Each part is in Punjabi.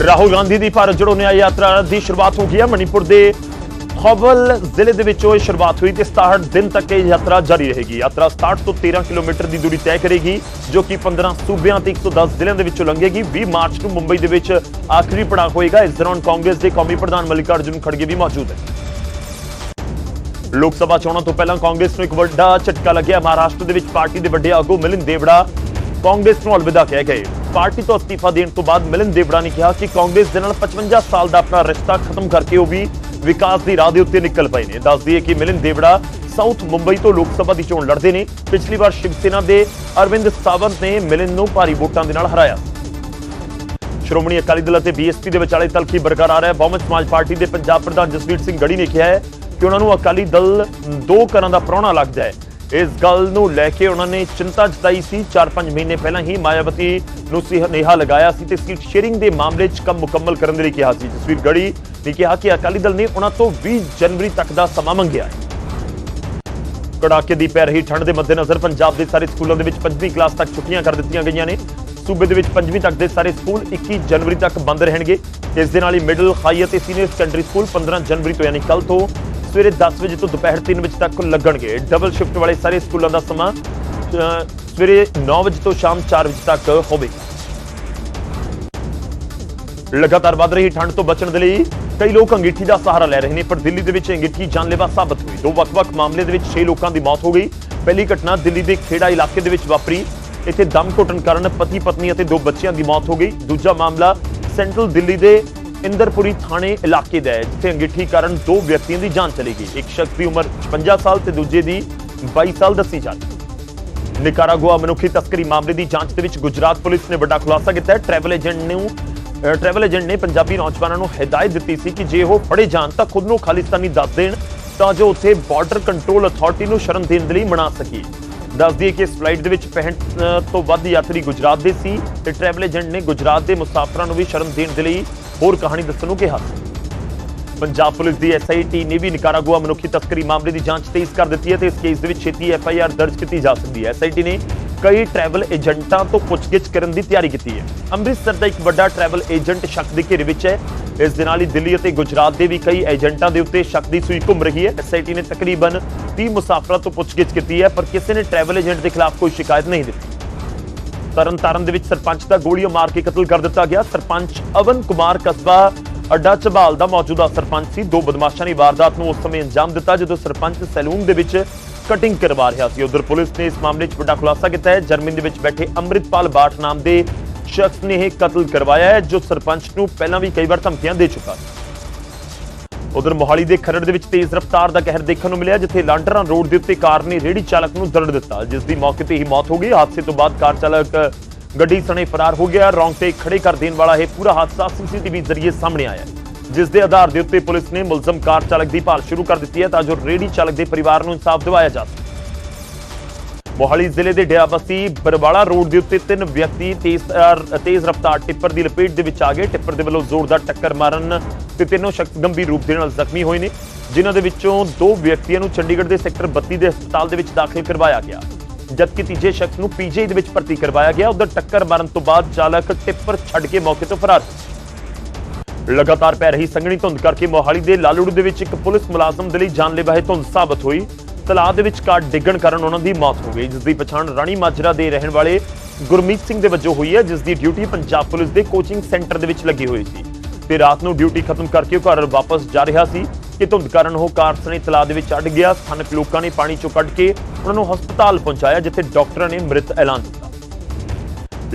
ਰਾਹੁਲ ਗਾਂਧੀ ਦੀ ਭਾਰਤ ਜੋੜੋ ਨਿਆਂ ਯਾਤਰਾ ਦੀ ਸ਼ੁਰੂਆਤ ਹੋ ਗਈ ਹੈ। ਮਣੀਪੁਰ ਦੇ ਖੋਬਲ ਜ਼ਿਲ੍ਹੇ ਦੇ ਵਿੱਚੋਂ ਇਹ ਸ਼ੁਰੂਆਤ ਹੋਈ ਤੇ 67 ਦਿਨ ਤੱਕ ਇਹ ਯਾਤਰਾ ਜਾਰੀ ਰਹੇਗੀ। ਯਾਤਰਾ 67 ਤੋਂ 13 ਕਿਲੋਮੀਟਰ ਦੀ ਦੂਰੀ ਤੈਅ ਕਰੇਗੀ, ਜੋ ਕਿ 15 ਸੂਬਿਆਂ ਤੇ 110 ਜ਼ਿਲ੍ਹਿਆਂ ਦੇ ਵਿੱਚੋਂ ਲੰਘੇਗੀ। 20 ਮਾਰਚ ਨੂੰ ਮੁੰਬਈ ਦੇ ਵਿੱਚ ਆਖਰੀ ਪੜਾਅ ਹੋਏਗਾ। ਇਸ ਦੌਰਾਨ ਕਾਂਗਰਸ ਦੇ ਕੌਮੀ ਪ੍ਰਧਾਨ ਮੱਲਿਕਾਰਜੁਨ ਖੜਗੇ ਵੀ ਮੌਜੂਦ ਹੈ ਲੋਕ ਸਭਾ ਚੋਣਾਂ ਤੋਂ ਪਹਿਲਾਂ ਕਾਂਗਰਸ ਨੂੰ ਇੱਕ ਵੱਡਾ ਝਟਕਾ ਲੱਗਿਆ। ਮਹਾਰਾਸ਼ਟਰ ਦੇ ਵਿੱਚ ਪਾਰਟੀ ਦੇ ਵੱਡੇ ਆਗੂ ਮਿਲਿੰਦ ਦੇਵੜਾ ਕਾਂਗਰਸ ਨੂੰ ਅਲਵਿਦਾ ਕਹਿ ਗਏ। ਪਾਰਟੀ ਤੋਂ ਅਸਤੀਫਾ ਦੇਣ ਤੋਂ ਬਾਅਦ ਮਿਲਿੰਦ ਦੇਵੜਾ ਨੇ ਕਿਹਾ ਕਿ ਕਾਂਗਰਸ ਦੇ ਨਾਲ 55 ਸਾਲ ਦਾ ਆਪਣਾ ਰਿਸ਼ਤਾ ਖਤਮ ਕਰਕੇ ਉਹ ਵੀ ਵਿਕਾਸ ਦੀ ਰਾਹ ਦੇ ਉੱਤੇ ਨਿਕਲ ਪਏ ਨੇ। ਦੱਸ ਦਈਏ ਕਿ ਮਿਲਿੰਦ ਦੇਵੜਾ ਸਾਊਥ ਮੁੰਬਈ ਤੋਂ ਲੋਕ ਸਭਾ ਦੀ ਚੋਣ ਲੜਦੇ ਨੇ। ਪਿਛਲੀ ਵਾਰ ਸ਼ਿਵ ਸੈਨਾ ਦੇ ਅਰਵਿੰਦ ਸਾਵੰਤ ਨੇ ਮਿਲਿੰਦ ਨੂੰ ਭਾਰੀ ਵੋਟਾਂ ਦੇ ਨਾਲ ਹਰਾਇਆ। ਸ਼੍ਰੋਮਣੀ ਅਕਾਲੀ ਦਲ ਅਤੇ ਬੀਐਸਪੀ ਦੇ ਵਿਚਾਲੇ ਤਲਖੀ ਬਰਕਰਾਰ ਹੈ ਬਹੁਮਤ ਸਮਾਜ ਪਾਰਟੀ ਦੇ ਪੰਜਾਬ ਪ੍ਰਧਾਨ ਜਸਵੀਰ ਸਿੰਘ ਗੜੀ ਨੇ ਕਿਹਾ ਹੈ ਕਿ ਉਹਨਾਂ ਨੂੰ ਅਕਾਲੀ ਦਲ ਦੋ ਕਰਨ ਦਾ ਪ੍ਰਾਹੁਣਾ ਲੱਗਦਾ ਹੈ। ਇਸ ਗੱਲ ਨੂੰ ਲੈ ਕੇ ਉਹਨਾਂ ਨੇ ਚਿੰਤਾ ਜਤਾਈ ਸੀ। 4-5 ਮਹੀਨੇ ਪਹਿਲਾਂ ਹੀ ਮਾਇਆਵਤੀ ਨੂੰ ਸੁਨੇਹਾ ਲਗਾਇਆ ਸੀ ਤੇ ਸੀਟ ਸ਼ੇਅਰਿੰਗ ਦੇ ਮਾਮਲੇ 'ਚ ਕੰਮ ਮੁਕੰਮਲ ਕਰਨ ਦੇ ਲਈ ਕਿਹਾ ਸੀ। ਜਸਵੀਰ ਗੜੀ ਨੇ ਕਿਹਾ ਕਿ ਅਕਾਲੀ ਦਲ ਨੇ ਉਹਨਾਂ ਤੋਂ 20 ਜਨਵਰੀ ਤੱਕ ਦਾ ਸਮਾਂ ਮੰਗਿਆ ਹੈ। ਕੜਾਕੇ ਦੀ ਪੈ ਰਹੀ ਠੰਡ ਦੇ ਮੱਦੇਨਜ਼ਰ ਪੰਜਾਬ ਦੇ ਸਾਰੇ ਸਕੂਲਾਂ ਦੇ ਵਿੱਚ 5ਵੀਂ ਕਲਾਸ ਤੱਕ ਛੁੱਟੀਆਂ ਕਰ ਦਿੱਤੀਆਂ ਗਈਆਂ ਨੇ। ਸੂਬੇ ਦੇ ਵਿੱਚ 5ਵੀਂ ਤੱਕ ਦੇ ਸਾਰੇ ਸਕੂਲ 21 ਜਨਵਰੀ ਤੱਕ ਬੰਦ ਰਹਿਣਗੇ। ਇਸ ਦੇ ਨਾਲ ਹੀ ਮਿਡਲ, ਹਾਈ ਅਤੇ ਸੀਨੀਅਰ ਸੈਕੰਡਰੀ ਸਕੂਲ 15 ਜਨਵਰੀ ਤੋਂ ਯਾਨੀ ਕੱਲ ਤੋਂ ਸਵੇਰੇ 10 ਵਜੇ ਤੋਂ ਦੁਪਹਿਰ 3 ਵਜੇ ਤੱਕ ਲੱਗਣਗੇ। ਡਬਲ ਸ਼ਿਫਟ ਵਾਲੇ ਸਾਰੇ ਸਕੂਲਾਂ ਦਾ ਸਮਾਂ ਸਵੇਰੇ 9 ਵਜੇ ਤੋਂ ਸ਼ਾਮ 4 ਵਜੇ ਤੱਕ ਹੋਵੇਗਾ ਲਗਾਤਾਰ ਵੱਧ ਰਹੀ ਠੰਡ ਤੋਂ ਬਚਣ ਦੇ ਲਈ ਕਈ ਲੋਕ ਅੰਗੀਠੀ ਦਾ ਸਹਾਰਾ ਲੈ ਰਹੇ ਨੇ, ਪਰ ਦਿੱਲੀ ਦੇ ਵਿੱਚ ਅੰਗੀਠੀ ਜਾਨਲੇਵਾ ਸਾਬਤ ਹੋਈ। ਦੋ ਵੱਖ-ਵੱਖ ਮਾਮਲੇ ਦੇ ਵਿੱਚ 6 ਲੋਕਾਂ ਦੀ ਮੌਤ ਹੋ ਗਈ। ਪਹਿਲੀ ਘਟਨਾ ਦਿੱਲੀ ਦੇ ਖੇੜਾ ਇਲਾਕੇ ਦੇ ਵਿੱਚ ਵਾਪਰੀ। ਇੱਥੇ ਦਮ ਘੁੱਟਣ ਕਾਰਨ ਪਤੀ ਪਤਨੀ ਅਤੇ ਦੋ ਬੱਚਿਆਂ ਦੀ ਮੌਤ ਹੋ ਗਈ। ਦੂਜਾ ਮਾਮਲਾ ਸੈਂਟਰਲ ਦਿੱਲੀ ਦੇ ਇੰਦਰਪੁਰੀ ਥਾਣੇ ਇਲਾਕੇ ਦਾ ਹੈ, ਜਿੱਥੇ ਅੰਗੀਠੀ ਕਾਰਨ ਦੋ ਵਿਅਕਤੀਆਂ ਦੀ ਜਾਨ ਚਲੀ ਗਈ। ਇੱਕ ਸ਼ਖਸ ਦੀ ਉਮਰ 56 ਸਾਲ ਤੇ ਦੂਜੇ ਦੀ 22 ਸਾਲ ਦੱਸੀ ਜਾ ਰਹੀ ਨਿਕਾਰਾਗੁਆ ਮਨੁੱਖੀ ਤਸਕਰੀ ਮਾਮਲੇ ਦੀ ਜਾਂਚ ਦੇ ਵਿੱਚ ਗੁਜਰਾਤ ਪੁਲਿਸ ਨੇ ਵੱਡਾ ਖੁਲਾਸਾ ਕੀਤਾ ਹੈ। ਟਰੈਵਲ ਏਜੰਟ ਨੂੰ ਟਰੈਵਲ ਏਜੰਟ ਨੇ ਪੰਜਾਬੀ ਨੌਜਵਾਨਾਂ ਨੂੰ ਹਦਾਇਤ ਦਿੱਤੀ ਸੀ ਕਿ ਜੇ ਉਹ ਫੜੇ ਜਾਣ ਤਾਂ ਖੁਦ ਨੂੰ ਖਾਲਿਸਤਾਨੀ ਦੱਸ ਦੇਣ ਤਾਂ ਜੋ ਉੱਥੇ ਬਾਰਡਰ ਕੰਟਰੋਲ ਅਥਾਰਟੀ ਨੂੰ ਸ਼ਰਨ ਦੇਣ ਦੇ ਲਈ ਮਨਾ ਸਕੀਏ। ਦੱਸ ਦਈਏ ਕਿ ਇਸ ਫਲਾਈਟ ਦੇ ਵਿੱਚ 65 ਤੋਂ ਵੱਧ ਯਾਤਰੀ ਗੁਜਰਾਤ ਦੇ ਸੀ ਤੇ ਟਰੈਵਲ ਏਜੰਟ ਨੇ ਗੁਜਰਾਤ ਦੇ ਮੁਸਾਫਰਾਂ ਨੂੰ ਵੀ ਸ਼ਰਮ ਦੇਣ ਦੇ ਲਈ ਹੋਰ ਕਹਾਣੀ ਦੱਸਣ ਨੂੰ ਕਿਹਾ। ਪੰਜਾਬ ਪੁਲਿਸ ਦੀ ਐਸਆਈਟੀ ਨੇ ਵੀ ਨਿਕਾਰਾਗੁਆ ਮਨੁੱਖੀ ਤਸਕਰੀ ਮਾਮਲੇ ਦੀ ਜਾਂਚ ਤੇਜ਼ ਕਰ ਦਿੱਤੀ ਹੈ ਤੇ ਇਸ ਕੇਸ ਦੇ ਵਿੱਚ ਛੇਤੀ ਐਫਆਈਆਰ ਦਰਜ ਕੀਤੀ ਜਾ ਸਕਦੀ ਹੈ। ਐਸਆਈਟੀ ਨੇ ਕਈ ਟਰੈਵਲ ਏਜੰਟਾਂ ਤੋਂ ਪੁੱਛਗਿੱਛ ਕਰਨ ਦੀ ਤਿਆਰੀ ਕੀਤੀ ਹੈ। ਅੰਮ੍ਰਿਤਸਰ ਦਾ ਇੱਕ ਵੱਡਾ ਟਰੈਵਲ ਏਜੰਟ ਸ਼ੱਕ ਦੇ ਘੇਰੇ ਵਿੱਚ ਹੈ। ਇਸ ਦੇ ਨਾਲ ਹੀ ਦਿੱਲੀ ਅਤੇ ਗੁਜਰਾਤ ਦੇ ਵੀ ਕਈ ਏਜੰਟਾਂ ਦੇ ਉੱਤੇ ਸ਼ੱਕ ਦੀ ਸੂਈ ਘੁੰਮ ਰਹੀ ਹੈ। ਐਸਆਈਟੀ ਨੇ ਤਕਰੀਬਨ 30 ਮੁਸਾਫਰਾਂ ਤੋਂ ਪੁੱਛਗਿੱਛ ਕੀਤੀ ਹੈ, ਪਰ ਕਿਸੇ ਨੇ ਟਰੈਵਲ ਏਜੰਟ ਦੇ ਖਿਲਾਫ ਕੋਈ ਸ਼ਿਕਾਇਤ ਨਹੀਂ ਦਿੱਤੀ। ਤਰਨ ਤਾਰਨ ਦੇ ਵਿੱਚ ਸਰਪੰਚ ਦਾ ਗੋਲੀਆਂ ਮਾਰ ਕੇ ਕਤਲ ਕਰ ਦਿੱਤਾ ਗਿਆ। ਸਰਪੰਚ ਅਵਨ ਕੁਮਾਰ ਕਸਬਾ, ਅੱਡਾ ਝਬਾਲ ਦਾ ਮੌਜੂਦਾ ਸਰਪੰਚ ਸੀ। ਦੋ ਬਦਮਾਸ਼ਾਂ ਨੇ ਵਾਰਦਾਤ ਨੂੰ ਉਸ ਸਮੇਂ ਅੰਜਾਮ ਦਿੱਤਾ, ਜਦੋਂ ਸਰਪੰਚ ਸੈਲੂਨ ਦੇ ਵਿੱਚ ਕਟਿੰਗ ਕਰਵਾ ਰਿਹਾ ਸੀ। ਉਧਰ ਪੁਲਿਸ ਨੇ ਇਸ ਮਾਮਲੇ 'ਚ ਵੱਡਾ ਖੁਲਾਸਾ ਕੀਤਾ ਹੈ। ਜਰਮਨੀ ਦੇ ਵਿੱਚ ਬੈਠੇ ਅੰਮ੍ਰਿਤਪਾਲ ਬਾਠ ਨਾਮ ਦੇ ਸ਼ਖਸ ਨੇ ਇਹ ਕਤਲ ਕਰਵਾਇਆ ਹੈ, ਜੋ ਸਰਪੰਚ ਨੂੰ ਪਹਿਲਾਂ ਵੀ ਕਈ ਵਾਰ ਧਮਕੀਆਂ ਦੇ ਚੁੱਕਾ ਸੀ। ਉਧਰ ਮੋਹਾਲੀ ਦੇ ਖਰੜ ਦੇ ਵਿੱਚ ਤੇਜ਼ ਰਫ਼ਤਾਰ ਦਾ ਕਹਿਰ ਦੇਖਣ ਨੂੰ ਮਿਲਿਆ, ਜਿੱਥੇ ਲਾਂਡਰਾਂ ਰੋਡ ਦੇ ਉੱਤੇ ਕਾਰ ਨੇ ਰੇਹੜੀ ਚਾਲਕ ਨੂੰ ਦਰੜ ਦਿੱਤਾ। ਜਿਸ ਦੀ ਮੌਕੇ ਤੇ ਹੀ ਮੌਤ ਹੋ ਗਈ। ਹਾਦਸੇ ਤੋਂ ਬਾਅਦ ਕਾਰ ਚਾਲਕ ਗੱਡੀ ਸਣੇ ਫਰਾਰ ਹੋ ਗਿਆ। ਰੌਂਗ ਤੇ ਖੜੇ ਕਰ ਦੇਣ ਵਾਲਾ ਇਹ ਪੂਰਾ ਹਾਦਸਾ ਸੀਸੀਟੀਵੀ ਜ਼ਰੀਏ ਸਾਹਮਣੇ ਆਇਆ ਜਿਸ ਦੇ ਆਧਾਰ ਦੇ ਉੱਤੇ ਪੁਲਿਸ ਨੇ ਮੁਲਜ਼ਮ ਕਾਰ ਚਾਲਕ ਦੀ ਭਾਲ ਸ਼ੁਰੂ ਕਰ ਦਿੱਤੀ ਹੈ ਤਾਂ ਜੋ ਰੇਹੜੀ ਚਾਲਕ ਦੇ ਪਰਿਵਾਰ ਨੂੰ ਇਨਸਾਫ ਦਿਵਾਇਆ ਜਾ ਸਕੇ। ਮੋਹਾਲੀ ਜ਼ਿਲ੍ਹੇ ਦੇ ਡਿਆਬਸੀ ਬਰਵਾਲਾ ਰੋਡ ਦੇ ਉੱਤੇ ਤਿੰਨ ਵਿਅਕਤੀ ਤੇਜ਼ ਤੇਜ਼ ਰਫ਼ਤਾਰ ਟਿੱਪਰ ਦੀ ਲਪੇਟ ਦੇ ਵਿੱਚ ਆ ਗਏ। ਟਿੱਪਰ ਦੇ ਵੱਲੋਂ ਜ਼ੋਰਦਾਰ ਟੱਕਰ ਮਾਰਨ ਤੇ ਤਿੰਨੋਂ ਸ਼ਖਸ ਗੰਭੀਰ ਰੂਪ ਦੇ ਨਾਲ ਜ਼ਖਮੀ ਹੋਏ ਨੇ, ਜਿਨ੍ਹਾਂ ਦੇ ਵਿੱਚੋਂ ਦੋ ਵਿਅਕਤੀਆਂ ਨੂੰ ਚੰਡੀਗੜ੍ਹ ਦੇ ਸੈਕਟਰ 32 ਦੇ ਹਸਪਤਾਲ ਦੇ ਵਿੱਚ ਦਾਖਲ ਕਰਵਾਇਆ ਗਿਆ। ਜਦਕਿ ਤੀਜੇ ਸ਼ਖਸ ਨੂੰ ਪੀਜੀ ਦੇ ਵਿੱਚ ਭਰਤੀ ਕਰਵਾਇਆ ਗਿਆ, ਉਧਰ ਟੱਕਰ ਮਾਰਨ ਤੋਂ ਬਾਅਦ ਚਾਲਕ ਟਿੱਪਰ ਛੱਡ ਕੇ ਮੌਕੇ ਤੋਂ ਫਰਾਰ ਲਗਾਤਾਰ ਪੈ ਰਹੀ ਸੰਘਣੀ ਧੁੰਦ ਕਰਕੇ ਮੋਹਾਲੀ ਦੇ ਲਾਲੜੂ ਦੇ ਵਿੱਚ ਇੱਕ ਪੁਲਿਸ ਮੁਲਾਜ਼ਮ ਦੇ ਲਈ ਜਾਨਲੇਵਾ ਧੁੰਦ ਸਾਬਤ ਹੋਈ। ਤਲਾਅ ਦੇ ਵਿੱਚ ਕਾਰ ਡਿੱਗਣ ਕਾਰਨ ਉਹਨਾਂ ਦੀ ਮੌਤ ਹੋ ਗਈ ਜਿਸ ਦੀ ਪਛਾਣ ਰਾਣੀ ਮਾਜਰਾ ਦੇ ਰਹਿਣ ਵਾਲੇ ਗੁਰਮੀਤ ਸਿੰਘ ਦੇ ਵਜੋਂ ਹੋਈ ਹੈ ਜਿਸ ਦੀ ਡਿਊਟੀ ਪੰਜਾਬ ਪੁਲਿਸ ਦੇ ਕੋਚਿੰਗ ਸੈਂਟਰ ਦੇ ਵਿੱਚ ਲੱਗੀ ਹੋਈ ਸੀ। ਤੇ ਰਾਤ ਨੂੰ ਡਿਊਟੀ ਖਤਮ ਕਰਕੇ ਉਹ ਘਰ ਵਾਪਸ ਜਾ ਰਿਹਾ ਸੀ। ਕਿ ਧੁੰਦ ਕਾਰਨ ਉਹ ਕਾਰ ਸਣੇ ਤਲਾਅ ਦੇ ਵਿੱਚ ਅੜ ਗਿਆ। ਸਥਾਨਕ ਲੋਕਾਂ ਨੇ ਪਾਣੀ ਚੋਂ ਕੱਢ ਕੇ ਉਹਨਾਂ ਨੂੰ ਹਸਪਤਾਲ ਪਹੁੰਚਾਇਆ, ਜਿੱਥੇ ਡਾਕਟਰਾਂ ਨੇ ਮ੍ਰਿਤ ਐਲਾਨ ਦਿੱਤਾ।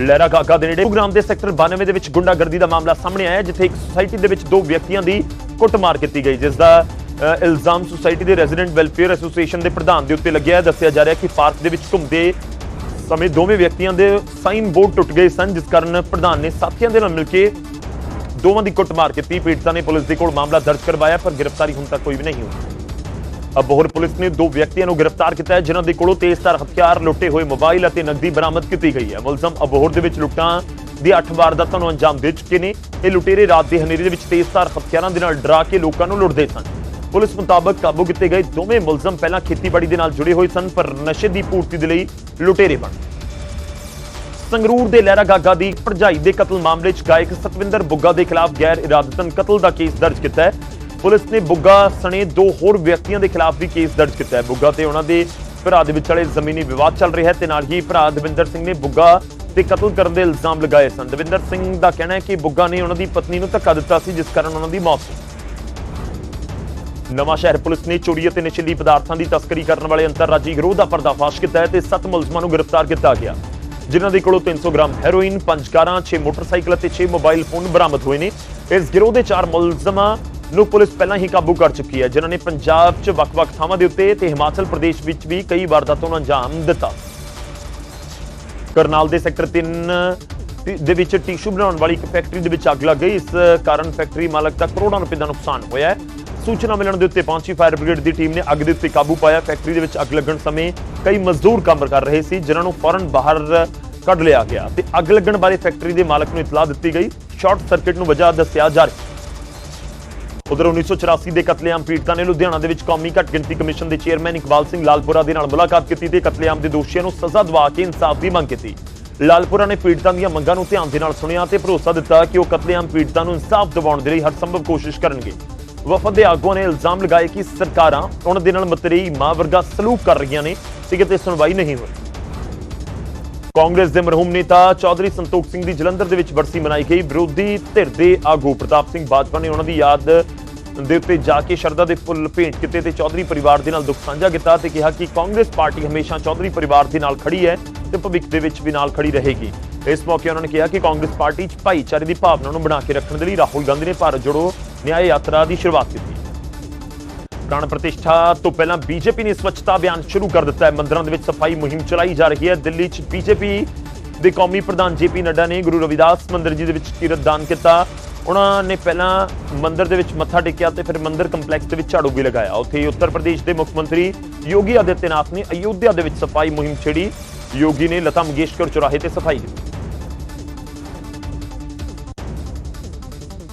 ਲਹਿਰਾ ਕਾਕਾ ਦੇ ਨੇੜੇ ਪ੍ਰੋਗਰਾਮ ਦੇ ਸੈਕਟਰ 92 ਦੇ ਵਿੱਚ ਗੁੰਡਾਗਰਦੀ ਦਾ ਮਾਮਲਾ ਸਾਹਮਣੇ ਆਇਆ, ਜਿੱਥੇ ਇੱਕ ਸੁਸਾਇਟੀ ਦੇ ਵਿੱਚ ਦੋ ਵਿਅਕਤੀਆਂ ਦੀ ਕੁੱਟਮਾਰ ਕੀਤੀ ਗਈ ਜਿਸ ਦਾ ਇਲਜ਼ਾਮ ਸੁਸਾਇਟੀ ਦੇ ਰੈਜ਼ੀਡੈਂਟ ਵੈਲਫੇਅਰ ਐਸੋਸੀਏਸ਼ਨ ਦੇ ਪ੍ਰਧਾਨ ਦੇ ਉੱਤੇ ਲੱਗਿਆ ਦੱਸਿਆ ਜਾ ਰਿਹਾ ਕਿ ਪਾਰਕ ਦੇ ਵਿੱਚ ਘੁੰਮਦੇ ਸਮੇਂ ਦੋਵੇਂ ਵਿਅਕਤੀਆਂ ਦੇ ਸਾਈਨ ਬੋਰਡ ਟੁੱਟ ਗਏ ਸਨ, ਜਿਸ ਕਾਰਨ ਪ੍ਰਧਾਨ ਨੇ ਸਾਥੀਆਂ ਦੇ ਨਾਲ ਮਿਲ ਕੇ ਦੋਵਾਂ ਦੀ ਕੁੱਟਮਾਰ ਕੀਤੀ। ਪੀੜਤਾਂ ਨੇ ਪੁਲਿਸ ਦੇ ਕੋਲ ਮਾਮਲਾ ਦਰਜ ਕਰਵਾਇਆ, ਪਰ ਗ੍ਰਿਫਤਾਰੀ ਹੁਣ ਤੱਕ ਕੋਈ ਵੀ ਨਹੀਂ ਹੋਈ। ਅਬੋਹਰ ਪੁਲਿਸ ਨੇ ਦੋ ਵਿਅਕਤੀਆਂ ਨੂੰ ਗ੍ਰਿਫਤਾਰ ਕੀਤਾ ਹੈ, ਜਿਨ੍ਹਾਂ ਦੇ ਕੋਲੋਂ ਤੇਜ਼ਧਾਰ ਹਥਿਆਰ ਲੁੱਟੇ ਹੋਏ ਮੋਬਾਈਲ ਅਤੇ ਨਕਦੀ ਬਰਾਮਦ ਕੀਤੀ ਗਈ ਹੈ। ਮੁਲਜ਼ਮ ਅਬੋਹਰ ਦੇ ਵਿੱਚ ਲੁੱਟਾਂ ਦੀ 8 ਵਾਰਦਾਤਾਂ ਨੂੰ ਅੰਜਾਮ ਦੇ ਚੁੱਕੇ ਨੇ। ਇਹ ਲੁਟੇਰੇ ਰਾਤ ਦੇ ਹਨੇਰੇ ਦੇ ਵਿੱਚ ਤੇਜ਼ਧਾਰ ਹਥਿਆਰਾਂ ਦੇ ਨਾਲ ਡਰਾ ਕੇ ਲੋਕਾਂ ਨੂੰ ਲੁੱਟਦੇ ਸਨ। ਪੁਲਿਸ ਮੁਤਾਬਕ ਕਾਬੂ ਕੀਤੇ ਗਏ ਦੋਵੇਂ ਮੁਲਜ਼ਮ ਪਹਿਲਾਂ ਖੇਤੀਬਾੜੀ ਦੇ ਨਾਲ ਜੁੜੇ ਹੋਏ ਸਨ, ਪਰ ਨਸ਼ੇ ਦੀ ਪੂਰਤੀ ਦੇ ਲਈ ਲੁਟੇਰੇ ਬਣ ਸੰਗਰੂਰ ਦੇ ਲਹਿਰਾ ਗਾਗਾ ਦੀ ਭਰਜਾਈ ਦੇ ਕਤਲ ਮਾਮਲੇ 'ਚ ਗਾਇਕ ਸਤਵਿੰਦਰ ਬੁੱਗਾ ਦੇ ਖਿਲਾਫ ਗੈਰ ਇਰਾਦਤਨ ਕਤਲ ਦਾ ਕੇਸ ਦਰਜ ਕੀਤਾ ਹੈ। ਪੁਲਿਸ ਨੇ ਬੁੱਗਾ ਸਣੇ ਦੋ ਹੋਰ ਵਿਅਕਤੀਆਂ ਦੇ ਖਿਲਾਫ ਵੀ ਕੇਸ ਦਰਜ ਕੀਤਾ ਹੈ। ਬੁੱਗਾ ਤੇ ਉਹਨਾਂ ਦੇ ਭਰਾ ਦੇ ਵਿਚਾਲੇ ਜ਼ਮੀਨੀ ਵਿਵਾਦ ਚੱਲ ਰਿਹਾ ਹੈ ਤੇ ਨਾਲ ਹੀ ਭਰਾ ਦਵਿੰਦਰ ਸਿੰਘ ਨੇ ਬੁੱਗਾ ਤੇ ਕਤਲ ਕਰਨ ਦੇ ਇਲਜ਼ਾਮ ਲਗਾਏ ਸਨ। ਦਵਿੰਦਰ ਸਿੰਘ ਦਾ ਕਹਿਣਾ ਹੈ ਕਿ ਬੁੱਗਾ ਨੇ ਉਹਨਾਂ ਦੀ ਪਤਨੀ ਨੂੰ ਧੱਕਾ ਦਿੱਤਾ ਸੀ, ਜਿਸ ਕਾਰਨ ਉਹਨਾਂ ਦੀ ਮੌਤ ਹੋ ਨਵਾਂ ਸ਼ਹਿਰ ਪੁਲਿਸ ਨੇ ਚੋਰੀ ਅਤੇ ਨਸ਼ੀਲੀ ਪਦਾਰਥਾਂ ਦੀ ਤਸਕਰੀ ਕਰਨ ਵਾਲੇ ਅੰਤਰਰਾਜੀ ਗਿਰੋਹ ਦਾ ਪਰਦਾਫਾਸ਼ ਕੀਤਾ ਹੈ ਤੇ 7 ਮੁਲਜ਼ਮਾਂ ਨੂੰ ਗ੍ਰਿਫਤਾਰ ਕੀਤਾ ਗਿਆ। ਜਿਨ੍ਹਾਂ ਦੇ ਕੋਲੋਂ 300 ਗ੍ਰਾਮ ਹੈਰੋਇਨ, 5 ਕਾਰਾਂ, 6 ਮੋਟਰਸਾਈਕਲ ਅਤੇ 6 ਮੋਬਾਈਲ ਫੋਨ ਬਰਾਮਦ ਹੋਏ ਨੇ। ਇਸ ਗਿਰੋਹ ਦੇ 4 ਮੁਲਜ਼ਮਾਂ ਨੂੰ ਪੁਲਿਸ ਪਹਿਲਾਂ ਹੀ ਕਾਬੂ ਕਰ ਚੁੱਕੀ ਹੈ ਜਿਨ੍ਹਾਂ ਨੇ ਪੰਜਾਬ 'ਚ ਵੱਖ-ਵੱਖ ਥਾਵਾਂ ਦੇ ਉੱਤੇ ਤੇ ਹਿਮਾਚਲ ਪ੍ਰਦੇਸ਼ ਵਿੱਚ ਵੀ ਕਈ ਵਾਰਦਾਤਾਂ ਨੂੰ ਅੰਜਾਮ ਦਿੱਤਾ। ਕਰਨਾਲ ਦੇ ਸੈਕਟਰ 3 ਦੇ ਵਿੱਚ ਟਿਸ਼ੂ ਬਣਾਉਣ ਵਾਲੀ ਇੱਕ ਫੈਕਟਰੀ ਦੇ ਵਿੱਚ ਅੱਗ ਲੱਗ ਗਈ। ਇਸ ਕਾਰਨ ਫੈਕਟਰੀ ਮਾਲਕ ਦਾ ਕਰੋੜਾਂ ਰੁਪਏ ਦਾ ਨੁਕਸਾਨ ਹੋਇਆ ਹੈ। ਸੂਚਨਾ ਮਿਲਣ ਦੇ ਉੱਤੇ ਪਹੁੰਚੀ ਫਾਇਰ ਬ੍ਰਿਗੇਡ ਦੀ ਟੀਮ ਨੇ ਅੱਗ ਦੇ ਉੱਤੇ ਕਾਬੂ ਪਾਇਆ। ਫੈਕਟਰੀ ਦੇ ਵਿੱਚ ਅੱਗ ਲੱਗਣ ਸਮੇਂ ਕਈ ਮਜ਼ਦੂਰ ਕੰਮ ਕਰ ਰਹੇ ਸੀ, ਜਿਨ੍ਹਾਂ ਨੂੰ ਫੌਰਨ ਬਾਹਰ ਕੱਢ ਲਿਆ ਗਿਆ ਤੇ ਅੱਗ ਲੱਗਣ ਬਾਰੇ ਫੈਕਟਰੀ ਦੇ ਮਾਲਕ ਨੂੰ ਇਤਲਾਹ ਦਿੱਤੀ ਗਈ। ਸ਼ਾਰਟ ਸਰਕਟ ਨੂੰ ਵਜ੍ਹਾ ਦੱਸਿਆ ਜਾ ਰਿਹਾ ਉਧਰ 1984 ਦੇ ਕਤਲੇਆਮ ਪੀੜਤਾਂ ਨੇ ਲੁਧਿਆਣਾ ਦੇ ਵਿੱਚ ਕੌਮੀ ਘੱਟ ਗਿਣਤੀ ਕਮਿਸ਼ਨ ਦੇ ਚੇਅਰਮੈਨ ਇਕਬਾਲ ਸਿੰਘ ਲਾਲਪੁਰਾ ਦੇ ਨਾਲ ਮੁਲਾਕਾਤ ਕੀਤੀ ਤੇ ਕਤਲੇਆਮ ਦੇ ਦੋਸ਼ੀਆਂ ਨੂੰ ਸਜ਼ਾ ਦਿਵਾ ਕੇ ਇਨਸਾਫ ਦੀ ਮੰਗ ਕੀਤੀ। ਲਾਲਪੁਰਾ ਨੇ ਪੀੜਤਾਂ ਦੀਆਂ ਮੰਗਾਂ ਨੂੰ ਧਿਆਨ ਦੇ ਨਾਲ ਸੁਣਿਆ ਤੇ ਭਰੋਸਾ ਦਿੱਤਾ ਕਿ ਉਹ ਕਤਲੇਆਮ ਪੀੜਤਾਂ ਨੂੰ ਇਨਸਾਫ ਦਿਵਾਉਣ ਦੇ ਲਈ ਹਰ ਸੰਭਵ ਕੋਸ਼ਿਸ਼ ਕਰਨਗੇ। ਵਫਦ ਦੇ ਆਗੂਆਂ ਨੇ ਇਲਜ਼ਾਮ ਲਗਾਏ ਕਿ ਸਰਕਾਰਾਂ ਉਹਨਾਂ ਦੇ ਨਾਲ ਮਤਰੇਈ ਮਾਂ ਵਰਗਾ ਸਲੂਕ ਕਰ ਰਹੀਆਂ ਨੇ, ਤੇ ਕਿਤੇ ਸੁਣਵਾਈ ਨਹੀਂ ਹੋ ਰਹੀ ਕਾਂਗਰਸ ਦੇ ਮਰਹੂਮ ਨੇਤਾ ਚੌਧਰੀ ਸੰਤੋਖ ਸਿੰਘ ਦੀ ਜਲੰਧਰ ਦੇ ਵਿੱਚ ਬਰਸੀ ਮਨਾਈ ਗਈ ਵਿਰੋਧੀ ਧਿਰ ਦੇ ਆਗੂ ਪ੍ਰਤਾਪ ਸਿੰਘ ਬਾਜਵਾ ਨੇ ਉਹਨਾਂ ਦੀ ਯਾਦ ਦੇ ਉੱਤੇ ਜਾ ਕੇ ਸ਼ਰਧਾ ਦੇ ਫੁੱਲ ਭੇਂਟ ਕੀਤੇ ਤੇ ਚੌਧਰੀ ਪਰਿਵਾਰ ਦੇ ਨਾਲ ਦੁੱਖ ਸਾਂਝਾ ਕੀਤਾ ਤੇ ਕਿਹਾ ਕਿ ਕਾਂਗਰਸ ਪਾਰਟੀ ਹਮੇਸ਼ਾ ਚੌਧਰੀ ਪਰਿਵਾਰ ਦੇ ਨਾਲ ਖੜੀ ਹੈ ਤੇ ਭਵਿੱਖ ਦੇ ਵਿੱਚ ਵੀ ਨਾਲ ਖੜੀ ਰਹੇਗੀ। ਇਸ ਮੌਕੇ ਉਹਨਾਂ ਨੇ ਕਿਹਾ ਕਿ ਕਾਂਗਰਸ ਪਾਰਟੀ 'ਚ ਭਾਈਚਾਰੇ ਦੀ ਭਾਵਨਾ ਨੂੰ ਬਣਾ ਕੇ ਰੱਖਣ ਦੇ ਲਈ ਰਾਹੁਲ ਗਾਂਧੀ ਨੇ ਭਾਰਤ ਜੋੜੋ ਨਿਆਂ ਯਾਤਰਾ ਦੀ ਸ਼ੁਰੂਆਤ ਕੀਤੀ ਪ੍ਰਾਣ ਪ੍ਰਤਿਸ਼ਠਾ ਤੋਂ ਪਹਿਲਾਂ ਬੀਜੇਪੀ ਨੇ ਸਵੱਛਤਾ ਅਭਿਆਨ ਸ਼ੁਰੂ ਕਰ ਦਿੱਤਾ ਹੈ। ਮੰਦਰਾਂ ਦੇ ਵਿੱਚ ਸਫ਼ਾਈ ਮੁਹਿੰਮ ਚਲਾਈ ਜਾ ਰਹੀ ਹੈ। ਦਿੱਲੀ 'ਚ ਬੀਜੇਪੀ ਦੇ ਕੌਮੀ ਪ੍ਰਧਾਨ ਜੇਪੀ ਨੱਡਾ ਨੇ ਗੁਰੂ ਰਵਿਦਾਸ ਮੰਦਿਰ ਜੀ ਦੇ ਵਿੱਚ ਕੀਰਤ ਦਾਨ ਕੀਤਾ। ਉਹਨਾਂ ਨੇ ਪਹਿਲਾਂ ਮੰਦਿਰ ਦੇ ਵਿੱਚ ਮੱਥਾ ਟੇਕਿਆ ਤੇ ਫਿਰ ਮੰਦਿਰ ਕੰਪਲੈਕਸ ਦੇ ਵਿੱਚ ਝਾੜੂ ਵੀ ਲਗਾਇਆ। ਉੱਥੇ ਉੱਤਰ ਪ੍ਰਦੇਸ਼ ਦੇ ਮੁੱਖ ਮੰਤਰੀ ਯੋਗੀ ਆਦਿੱਤਿਆਨਾਥ ਨੇ ਅਯੋਧਿਆ ਦੇ ਵਿੱਚ ਸਫ਼ਾਈ ਮੁਹਿੰਮ ਛੇੜੀ। ਯੋਗੀ ਨੇ ਲਤਾ ਮੰਗੇਸ਼ਕਰ ਚੁਰਾਹੇ ਤੇ ਸਫ਼ਾਈ ਕੀਤੀ